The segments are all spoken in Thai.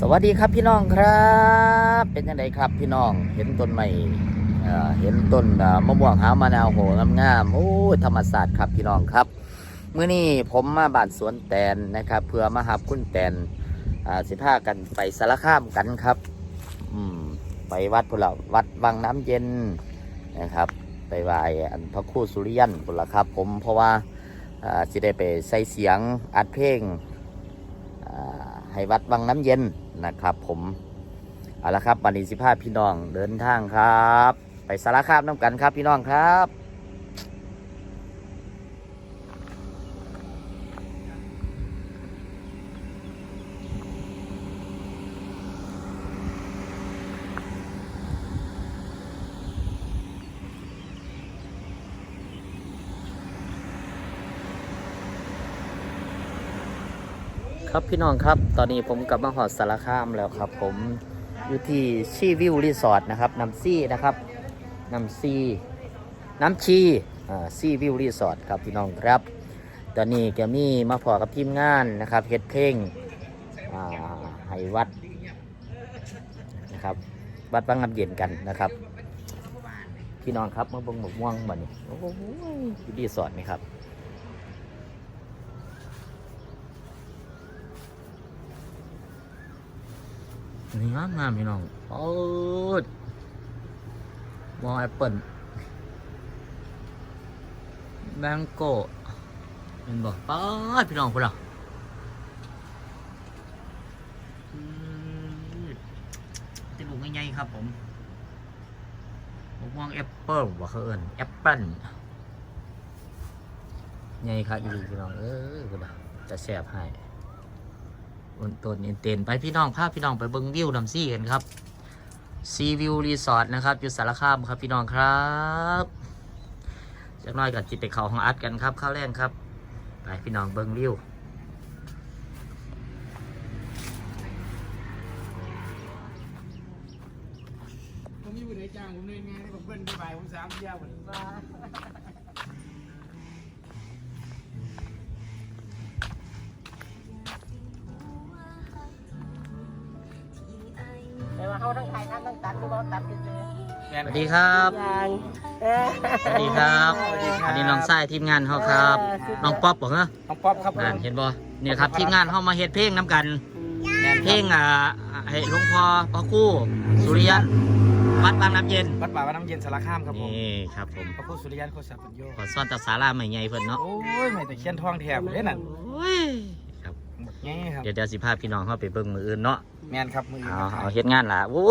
สวัสดีครับพี่น้องครับ เป็นยังไงครับพี่น้องเห็นต้นไม้เอ่เห็นต้นมะม่วงหาวมะนาวโหงามๆโอ้ยธรรมศาสตร์ครับพี่น้องครับเมื้อนี้ผมมาบ้านสวนแตนนะครับ เพื่อมาหับคุณแตนสิพากันไปสารคามกันครับไปวัดพุนละวัดวังน้ำเย็นนะครับ ไปไหว้อันพระครูสุริยันพุนละครับ ผมเพราะว่าอ่าสิได้ไปใส่เสียงอัดเพลง ให้วัดวังน้ำเย็นนะครับผมเอาละครับวันนี้สิพาพี่น้องเดินทางครับ ไปสารคามน้ำกันครับพี่น้องครับ ครับพี่น้องครับ ตอนนี้ผมกลับมาหอดสารคามแล้วครับ ผมอยู่ที่ชีวิวรีสอร์ทนะครับน้ำซี่นะครับน้ำซี่น้ำชีอ่าซีวิวรีสอร์ทครับพี่น้องครับ ตอนนี้แกมี่มาพอกับทีมงานนะครับเฮ็ดเพลงอ่าให้วัดนะครับวัดบางน้ำเย็นกันนะครับ พี่น้องครับมาเบิ่งหมกม่วงบัดนี้โอ้โหรีสอร์ทนี่ครับ นี่งามงามพี่น้องโอ้ยมองแอปเปิลแบงโก้เห็นบ่ป้าดพี่น้องพุ่นอะอืมติลูกง่ายๆครับผมผมมองแอปเปิลว่าเขาเอิ้นแอปเปิลใหญ่ครับอีหลีพี่น้องเอ้ยพุ่นอะจะแสบให้ บนต้นเต็นไปพี่น้องพาพี่น้องไปเบิ้งวิวน้ำซี่กันครับซีวิวรีสอร์ทนะครับอยู่สารคามครับพี่น้องครับจากน้อยกับจิตไปเขาของอัดกันครับข้าวแรงครับไปพี่น้องเบิ้งวิวผมอยู่ในจ้างผมในงานผมเบิ้ลไปผมสามเที่ยวผม ทั้งทั้งตัดกูบอกตัดกันเลยสวัสดีครับยังสวัสดีครับ อันนี้น้องไส้ทีมงานเขาครับ น้องป๊อปบอกเหรอน้องป๊อปครับอ่านเห็นบ่เนี่ยครับทีมงานเขามาเฮ็ดเพลงน้ำกันเพลงอ่าให้หลวงพ่อพระครู่สุริยันวัดบางน้ำเย็น วัดป่าวัดน้ำเย็นสารคามครับผมนี่ครับผมพระครูสุริยันโคตรสัพพัญโยขอซ่อนตาสาราใหม่ใหญ่เพิ่นเนาะโอ้ยไม่แต่เขียนทองแถบเลยนั่นโอ้ยครับหมดงี้ครับเดี๋ยวเดี๋ยวสิพาพี่น้องเข้าไปเบิ่งมืออื่นเนาะ แมนครับมือเอาเอาเฮ็ดงานล่ะโอ้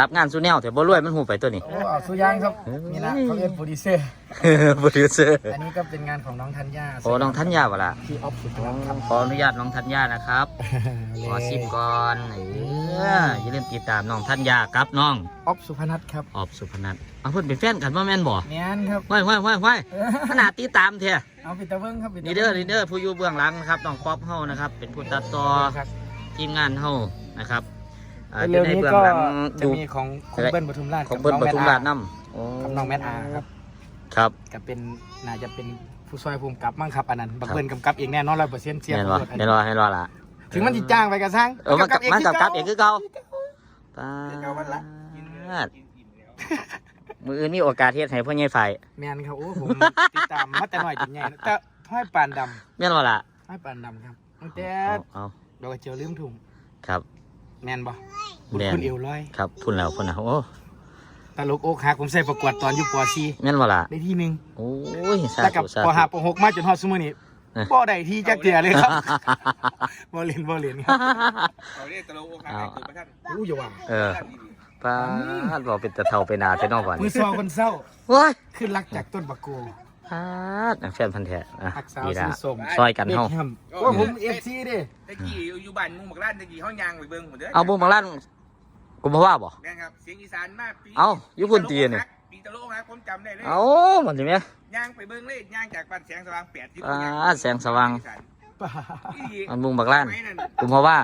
รับงานสู้แนวแต่บ่รวยมันหูไปตัวนี้ โอ้เอาสุยางครับนี่ละเขาเรียกโปรดิวเซอร์โปรดิวเซอร์อันนี้ก็เป็นงานของน้องธัญญาโอ้น้องธัญญาบ่ล่ะที่ออฟสุดครับขออนุญาตน้องธัญญานะครับขอซิมก่อนเอออย่าลืมติดตามน้องธัญญากับน้องออฟสุพนัทครับออบสุพนัทเอาเพิ่นเป็นแฟนกันบ่แม่นบ่แมนครับว้ายว้ายว้ายว้ายขนาดติดตามแท้เอาปิดตะเบิ้งครับปิดตะนี่เด้อนี่เด้อผู้อยู่เบื้องหลังนะครับน้องป๊อปเฮานะครับเป็นผู้ตัดต่อครับทีมงานเฮานะครับ อ่าอเร็ยู่วในนี้เบื้องก็หลังจะดู มีของของเบิ้ลปทุมราชของเบิ้ลปทุมราชนํโอ้กับน้องแมทอาครับครับ ก็เป็นน่าจะเป็นผู้ช่วยภูมิกับมั่งครับอันนั้นบักเบิ้ลกำกับเองแน่นอนร้อยเปอร์เซ็นต์เสียงแม่นบ่อันแม่นบ่ให้รอล่ะถึงมันจิจ้างไปกระซังเออมันกับมันกับกับเองคือเก่าปาเก่ามันละดมืออื่นมีโอกาสเฮ็ดให้พ่อใหญ่ฝ่ายแมนครับโอ้ผมติดตามมาแต่น้อยจนใหญ่แต่ห้อยปานดแม่นบ่ล่ะำห้อยปานดำครับตั้งแต่เอาเอาดอกกระเจียวลืมถุงครับ แมนบ่แม่น คุณเอวลอย ครับพุ่นแล้วพุ่นแล้วโอ้ตลกโอกหักผมใส่ประกวดตอนอยู่ป แม่นบ่ล่ะ .4 ได้ที่หนึ่งโอ้ยสาแล้วกับธุสาป ธุ .5 ป .6 มาจนฮอดซุมื้อนี้เออบ่ได้ที่จักเทื่อเลยครับ บ่เล่นบ่เล่นครับเขาเรียกตะโลโอคาไอ้ตัวประทันอู้อย่าว่าเออปาดบอกเป็นตะเทาไปนาไปนอกก่อนมือซอคนเศร้าว้ายขึ้นรักจากต้นบักโก ปาดแฟนพันธุ์แท้อะหักสาวนี่สีละส้มซอยกันเฮาเบ็คแฮมว่าผมเอฟซีดิตะกี้อยู่บ้านมุงบักล้านตะกี้ห้องยางไปเบิ่งหมดเด้อเอาบุ้งบางล้านกุมภาวะบ่ แม่นครับเสียงอีสานมากปีเอ้าอยู่พุ่นตีนี่ ปีตะโลกครับผมจำได้เลยเอามันสิแม่ ย่างไปเบิ่งเลยย่างจากบ้านแสงสว่างแปดที่อ่าแสงสว่าง ป่าอีหลีอันบุ้งบางล้านไม่นั่นกุมภาวะ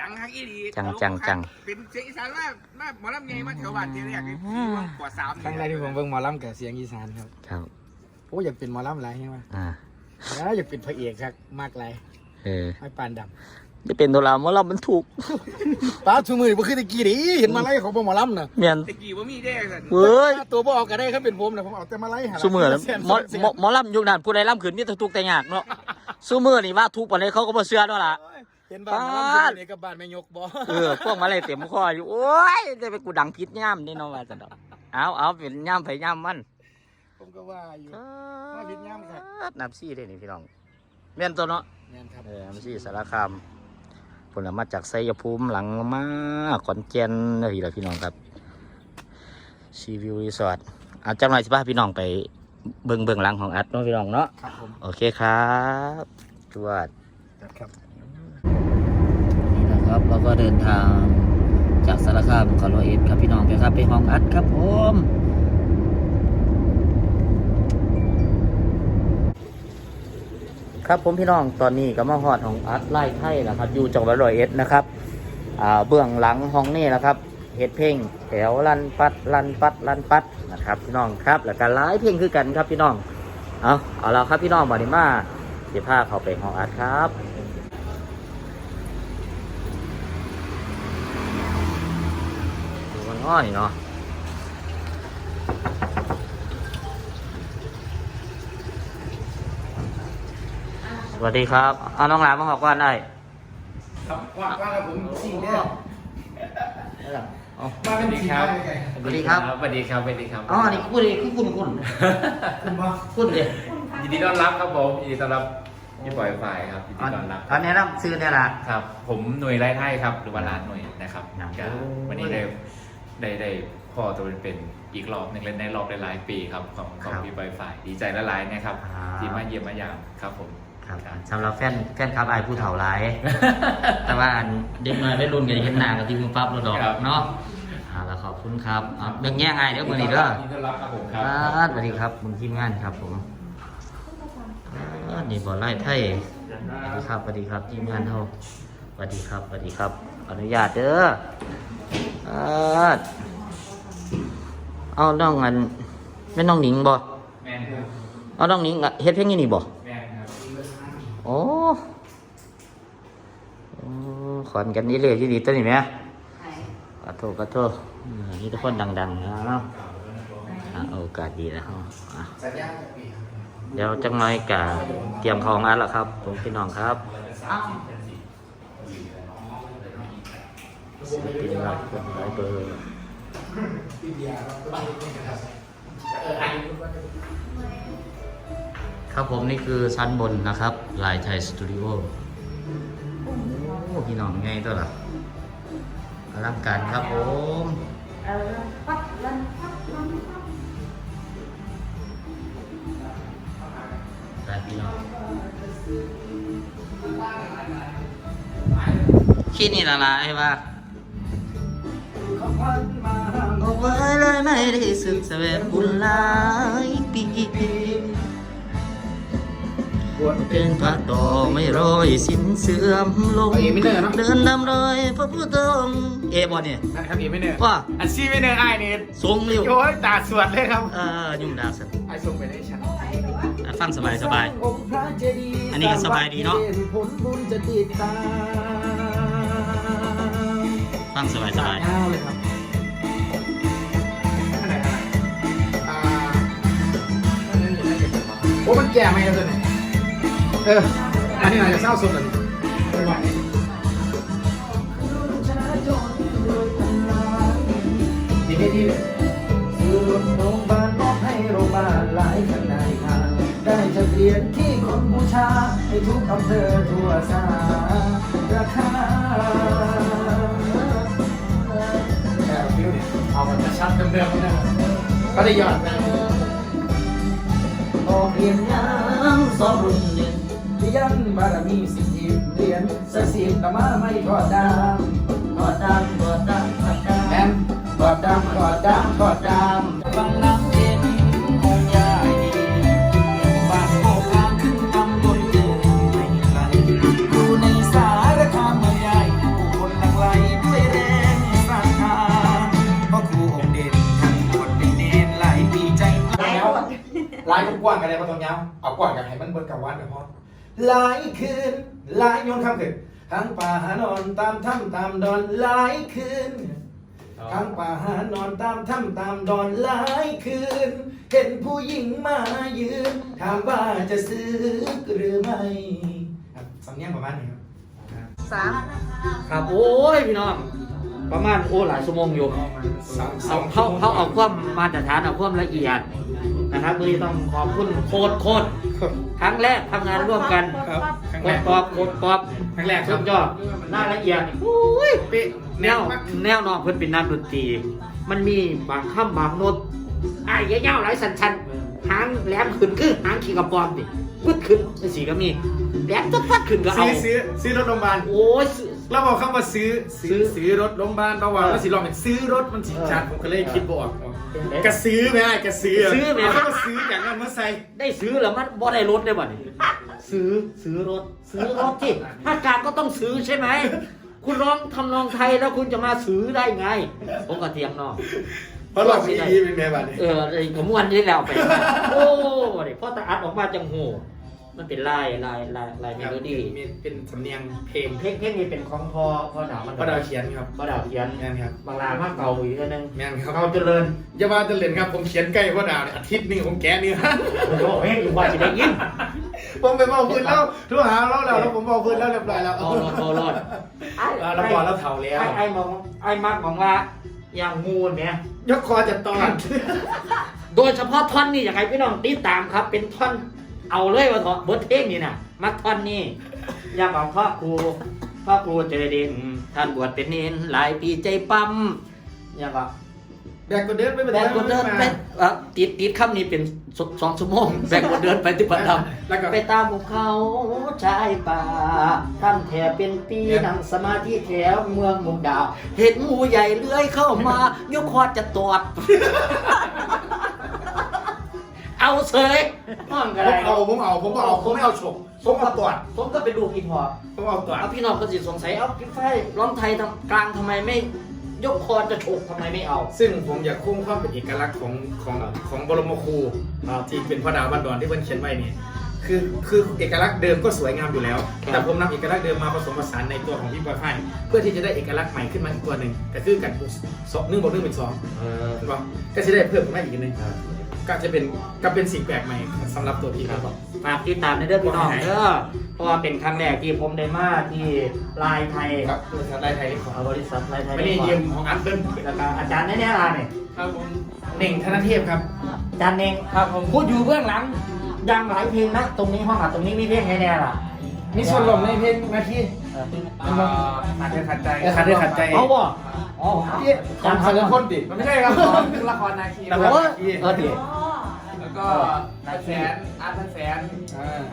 จังฮักอีหลีจังจังจัง เป็นเสียงอีสานมากมากหมอลำไงมาแถวบ้านที่แรกเลยกว่าสามครั้งแรกที่ผมเบิ่งหมอลำกับเสียงอีสานครับครับ โอ้อยากเป็นหมอลำหลายใช่ไหมอ่า แล้วอยากเป็นพระเอกครับมากหลายเออไม่ปานดจะเป็นตัวลาหมอลำมันถูกป้าชูมือบ่คือตะกี้ดิเห็นมาไล่เขาบ่หมอลำน่ะเมียนตะกี้ว่ามีได้สันเว้ยตัวบ่ออกก็ได้ครับเป็นผมนะผมเอาแต่มาไล่หาซูมือแล้วแสนหมอแสนหมอหมอลำยุคนั้นผู้ใดลำขืนมีแต่ทุกข์แต่ยากเนาะซูมือนี่ว่าทุกข์ปานใดเขาก็บ่เชื่อด้วยล่ะเห็นบ้านหมอลำอยู่ในกับบ้านแม่ยกบ่เออพวกมาเลยเต็มคออยู่โอ้ยจะไปกูดังพิษย่ำนี่เนาะว่าจังดอกเอาเอาเป็นย่ำไปย่ำมัน ผมก็ว่าอยู่ว่าพิษย่ำครับน้ำซี่ได้นี่พี่น้องแม่นตัวเนาะแม่นครับเออน้ำซี่สารคามผลมาจากไซยภูมิหลังมาขอนแก่นนะพี่ละพี่น้องครับซีวิวรีสอร์ทเอาจังหน่อยสิพาพี่น้องไปเบิ่งเบิ่งหลังของอัดเนาะพี่น้องเนาะครับผมโอเคครับจวดจัดครับนี่นะครับเราก็เดินทางจากสารคามคาร์โลเอสครับพี่น้องไปครับไปห้องอัดครับผม ครับผมพี่น้องตอนนี้ก็มาฮอดของอัดไล่ไทยนะครับ อยู่จังหวัดร้อยเอ็ดนะครับอ่าเบื้องหลังห้องนี่นะครับเฮ็ดเพลงแถวลันปัดลันปัดลันปัดนะครับ พี่น้องครับแล้วก็หลายเพลงคือกันครับพี่น้องเอาเอาละครับพี่น้องมาดิมาเดี๋ยวพาเขาไปห้องอัดครับมันง่อยเนาะ สวัสดีครับ เอาน้องหลานมาขอก่อนได้ครับว่าว่ากับผมสี่เนี่ยเอามาเป็นสี่ครับสวัสดีครับสวัสดีครับสวัสดีครับอ๋ออันนี้คุณดิคุณคุณคุณคุณบ่คุณดิยินดีต้อนรับครับผมยินดีต้อนรับพี่ปล่อยฝ่ายครับยินดีอันต้อนรับอันแนะนำซื้อเนี่ยละครับ ผมหน่วยไร่ไท่ครับหรือว่าร้านหน่วยนะครับครับก็วันนี้ได้ได้ได้พ่อตัวเป็นๆอีกรอบหนึ่งเล่นในรอบหลายๆปีครับของของพี่ปล่อยฝ่ายดีใจละลายนะครับ ที่มาเยี่ยมมายามครับผม ครับสำหรับแฟนแฟนคลับไอ้ายผู้เฒ่าหลาย แต่ว่าอันเด็กน้อยได้รุ่นกันเห็นหน้ากับที่มือปั๊บเราดอกครับ เนาะเอาละขอบคุณครับเอาเบิ่งแย่งไอ้ายเดี๋ยวมือนี้เด้อยินดีต้อนรับครับผมครับครับสวัสดีครับคุณทีมงานครับผมอ่านี่บ่อไล่ไทยสวัสดีครับสวัสดีครับทีมงานเฮาสวัสดีครับสวัสดีครับ อนุญาตเด้ออ่าเอาน้องอันแม่นน้องหนิงบ่แม่นครับเอาน้องหนิงอะเฮ็ดเพลงอยู่นี่บ่แม่นครับ โอ้โอ้ ขอนกันนี่เลยที่ดีตัวนี้ไหมขอโทษขอโทษอืมนี่ทุกคนดังๆนะเนาะอะโอกาสดีแล้วอะสัญญาจากปีครับเดี๋ยวจังน้อยกะเตรียมของอันแล้วครับผมพี่น้องครับศิลปินหลายคนหลายเบอร์ครับผมนี่คือชั้นบนนะครับลายไทยสตูดิโอโอ้ พี่น้องไงตัวล่ะอลังการครับผมแต่พี่น้องคิดนี่ละลายว่าเอาไว้เลยไม่ได้สึกแสวงบุญหลายปี เป็นพระต่อไม่รอยสิ้นเสื่อมลง เอาเอมิเนอร์เนาะเดินนำรอยพระพุทธองค์เอบอเนี่ยครับเอไม่เนอร์ว่าอันซี่ไม่เนอร์ไอ้ายนี่ทรงเร็วโอ้ยตาสวดเลยครับเอ่อยุ่งดาวสันไอ้ส่งไปได้ชั้นอะฟังสบายสบายองค์พระเจดีย์อันนี้ก็สบายดีเนาะ ผลบุญจะติดตามฟังสบายสบายยาวเลยครับอันไหนอันไหนอ่าอันนั้นอยู่ในเก็บของโอ้มันแก่ไหมครับตัวนี้ เออ อันนี้อาจจะเศร้าสุดเลยจังหวะนี้ดีไม่ดีเลยซื้อรถโรงพยาบาลมอบให้โรงพยาบาลหลายขนาดทาง ได้จะเปลี่ยนที่คนบูชา ให้ทุกอำเภอทั่วสารราคาแค่ฟิวเนี่ยเอามันจะชัดเดิมๆนะก็ได้ยอดไปออกเรียนยังสองรุ่นเรี ยนเรียนบารมีสิบเหรียญสักสิบก็มาไม่ทอดดามทอดดามทอดดามทอดดามแอนทอดดามทอดดามทอดดามฟังน้ำเย็นองค์ใหญ่บ้านโคกามขึ้นตำบลเดินไม่ไกลอยู่ในสารคามเมืองใหญ่ผู้คนหลั่งไหลด้วยแรงศรัทธาเพราะครูองค์เด่นทั้งบวชเป็นเนรหลายปีใจกล้าแล้วลายกว้างกันเลยมาตรงยาวเอากว้างกันให้มันเบิดกับวันกับพอ หลายคืนหลายโยนคำถึงทางป่าหานอนตามถ้ำตามดอนหลายคืนทางป่าหานอนตามถ้ำตามดอนหลายคืน เห็นผู้หญิงมายืน ถามว่าจะซื้อหรือไม่ครับสำเนียงประมาณนี้ครับสามครับโอ้ยพี่น้อง ประมาณโอ้หลายชั่วโมงอยู่สองสเอาองเขาเขาเอาความมาตรฐานเอาความละเอียด นะครับมือนี้ต้องขอบคุณโคตรโคตรครั้งแรกทำงานร่วมกันครับครั้งโคแรตรกปอบโคตรปอบครั้งแรกคสุรับดยอดน่าละเอียดนี่อุ้ย เป๊ะแนวแนวนอกเพิ่นเป็นนักดนตรี มันมีบางคำบางโน้ตไอ้ายเงี้ยวๆหลายสันชันหางแหลมขึ้นคือหางขี่กระปอมดิปึ๊ดขึ้นจังสีก็มีแหลมจะพัดขึ้นก็เอา ซื้อซื้อซื้อรถโรงพยาบาล โอ้ย เราบอกคำว่าซื้อซื้อซื้อซื้อรถโรงพยาบาลเราว่ามันสิลองเป็นซื้อรถมันสิชัดผมก็เลยคิดบออกกระซื้อไหมไอ้กระซื้อซื้อไหมเขาก็ซื้ออย่างนั้นมาใส่ได้ซื้อแล้วมันบ่ได้รถได้บ่นี่ซื้อซื้อรถ ซื้อรถที่ภาคกลางก็ต้องซื้อใช่ไหมคุณร้องทำนองไทยแล้วคุณจะมาซื้อได้ไง ผมก็เทียงนอกเพราะเรามีดีเป็นไงบ้างเออไอ้ผมวันนี้แล้วไป โอ้เด็พ่อตาอัดออกมาจังโห มันเป็นลายลายลายลายเมโลดี้มีเป็นสำเนียงเพลงเพลงเพลงนี้เป็นของพอพอหนาวมันพระดาวเขียนครับพอดาวเขียนแม่นครับบางลามากเก่าอีกอันนึงแม่นครับเก่าเจริญอย่ามาจะเล่นครับผมเขียนใกล้พระดาวเนี่ยอาทิตย์หนึงผมแกะเนื้อโอ้โหเพลงอยู่ว่าจะได้ยินผมไปบอกพื้นแล้วโทุกหาแล้วแล้วแล้วผมบอกพื้นแล้วเรียบร้อยแล้วโอ้โหโอ้โหไอ้เออแล้วบอกแล้วเผาแล้วไอ้ไอ้มองไอ้มักมองว่าอย่างงูเนี่ยยกคอจะตอนโดยเฉพาะท่อนนี้อยากให้พี่น้องติดตามครับ เป็นท่อน เอาเลยว่าเถอะบทเพลงนี่นะมักท่อนนี้อยากบอกพ่อครูพ่อครูเจอเด่นท่านบวชเป็นเนนหลายปีใจปั๊มอยากบอกแบกก็เดินไม่เป็นแบไรกกดเดินไปเอ่อติดติดคำนี้เป็นสสองชั่วโมงแบกกดเดินไปที่ปัตตามแล้วก็ไปตามภูเขาชายป่าทำแถวเป็นปีนั่งสมาธิแถวเมืองมุกดาเห็นงูใหญ่เลื้อยเข้ามายกคอจะตอด เอาเสย ห้องผกันมเลยเอาผมเอาผมเอาผมไม่เอาฉกผมเอาตรวจผมก็ไปดูกินพอผมเอาตรวจเอาพี่น้องก็สิสงสัยเอาพี่ไฟร้องไทยทำกลางทำไมไม่ ยกคอจะฉกทำไมไม่เอา ซึ่งผมอยากคงความเป็นเอกลักษณ์ของของของบรมครูที่เป็นพระดาวบันดอนที่เพิ่นเขียนไว้นี่คือคือเอกลักษณ์เดิมก็สวยงามอยู่แล้ว ครับ แต่ผมนำเอกลักษณ์เดิมมาผสมผสานในตัวของพี่ปอยไฟเพื่อที่จะได้เอกลักษณ์ใหม่ขึ้นมาอีกตัวหนึ่งก็คือกันบวกสองหนึ่งบวกหนึ่งเป็นสอง เออ ถูกปะก็จะได้เพิ่มขึ้นมาอีกนิดนึง ก็จะเป็นก็เป็นสิ่งแปลกใหม่สำหรับตัวพี่ครับ ฝากติดตามในเรื่องพี่น้องเด้อเพราะว่าเป็นครั้งแรกที่ผมได้มาที่ลายไทยครับบริษัทไลท์ไทยเรคคอร์ดเอาบริษัทลายไทยไม่ได้ยืมของอันเบิ้ลแล้วก็อาจารย์แน่ๆล่ะเนี่ยครับผมเน่งธนเทพครับอาจารย์เองครับผมพูดอยู่เบื้องหลังยังหลายเพลงนะ ตรงนี้ห้องอัดตรงนี้มีเพลงแน่ๆล่ะมีส่วนลมในเพลงนาทีเออขาดเดือขัดใจเออขาดเดือขัดใจเอาบ่ อ๋อจำสังคนดิมันไม่ใช่ครับผมคือละครนาคีละคครับรเออเออเดี๋ยวแล้วก็นายแสนอาร์ตพันแสน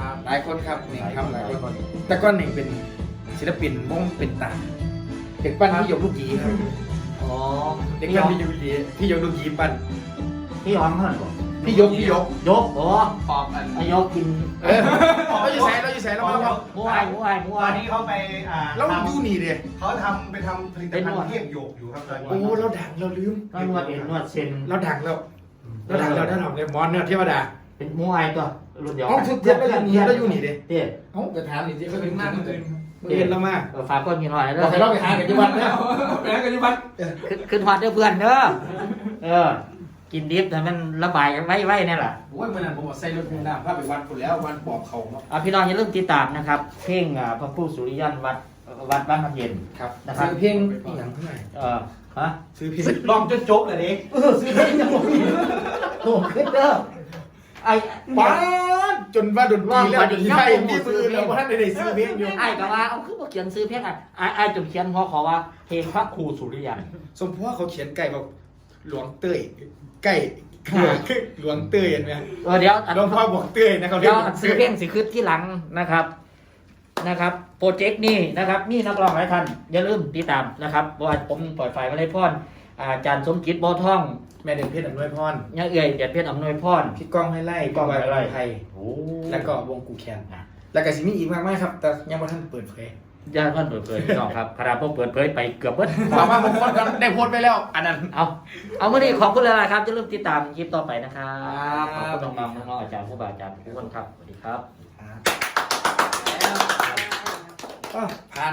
ครับหลายคนครับเน่งครับหลายคนแต่ก็เน่งเป็นศิลปินวงเป็นตาเด็กปั้นพี่ยกลูกหยีครับอ๋อเด็กพี่หปั้อนมพี่ยกลูกหยีพี่ยกลูกหยีปั้นพี่หอมเท่าไหร่ก่อน พี่ยกพี่ยกยกอ๋อปอบกันอายกกินเออเราอยู่แสนเราอยู่แสนเราเราหมูไอ้หมูไอ้หมูตอไอ้นนี้เขาไปอ่าเราทดูนี่ดิำเขาทำไปทำผลิตภัณฑ์เทพโยกอยู่ครับตอนนี้โอ้เราดังเราลืมก็นวดเอ็นนวดเส้นเราดังแล้วเราดังเราได้ทำเนี่ยมอนเนี่ยเทวดาเป็นหมูไอ้ตัวรุ่นเดียวอ๋อทุกเทียบแล้วอยู่นี่แล้วอยู่นี่ดิเตี้ยเอ้าจะถามนี่ที่เขาถึเป็นงหน้ามาเมื่อคืนเมื่อเห็นเรามาเออฝากก้อนกินหน่อยบเด้ออกให้เราไปหากันที่วัดแล้วไปแล้วกันที่วัดขึ้นขึ้นหอดเด้อเพื่อนเด้อเออ กินดิบแต่มันระบายกันไว้ไว้เนี่ยแหละโอ้ยเมื่อนั้นผมเอาใส่รถพุ่งน้ำพาไปวัดพุ่นแล้ววันปอบเขาเนาะอะพี่น้องอย่าลืมติดตามนะครับ เพลงอ่าพระผู้สุริยันวัดวัดบ้านพักเย็น ครับนะครับ ซื้อเพลงอีหยังเท่าไหร่เออฮะซื้อเพลงลองจนจบเลยดิเออซื้อเพลงจะบอกโหขึ้นเด้อไอ้บ้านจนว่าดนตรีแล้วว่าดนตรีไทยมีมือแล้วว่าท่านได้ซื้อเพลงอยู่ไอ้ก็ว่าเอาคือบ่เขียนซื้อเพลงอะไอ้ไอ้จนเขียนหัวขอว่าเพลงพระครูสุริยัน สมพวเขาเขียนไก่บอกหลวงเต้ย ไก่หลวงหลวงเต้ยเห็นไหมเออเดี๋ยวอันหลวงพ่อบอกเต้ยนะเขาเรีเดี๋ยยกวซื้อเพลงสิขึ้นที่หลังนะครับนะครับโปรเจกต์นี้นะครับมีนักร้องหลายท่านอย่าลืมติดตามนะครับเพราะว่าผมปล่อยไฟมาเลยพรอาจารย์สมจิตบ่อท่อง แม่เด่นเพชรอำนวยพรยังเอื่อยเดียดเพชรอำนวยพรพี่ก้องให้ไล่ก้องให้ไล่ไทยโอ้แล้วก็วงกูแคนแล้วก็สิมีอีกมากมายครับ แต่ยังไม่ท่านเปิดเผย ย่านเพิ่นเปิดเผยพี่น้องครับขณะผมเปิดเผยไปเกือบเบิด ถามว่าผมคนกันได้โพสต์ไปแล้ว อันนั้น เอา เอาเมื่อนี้ขอบคุณเลยนะครับจะลืมติดตามคลิปต่อไปนะครับคขรัอบบ คุณน้องๆน้องๆอาจารย์ผู้บาอาจารย์ทุกคนครับ สวัสดีครับก็ผ่าน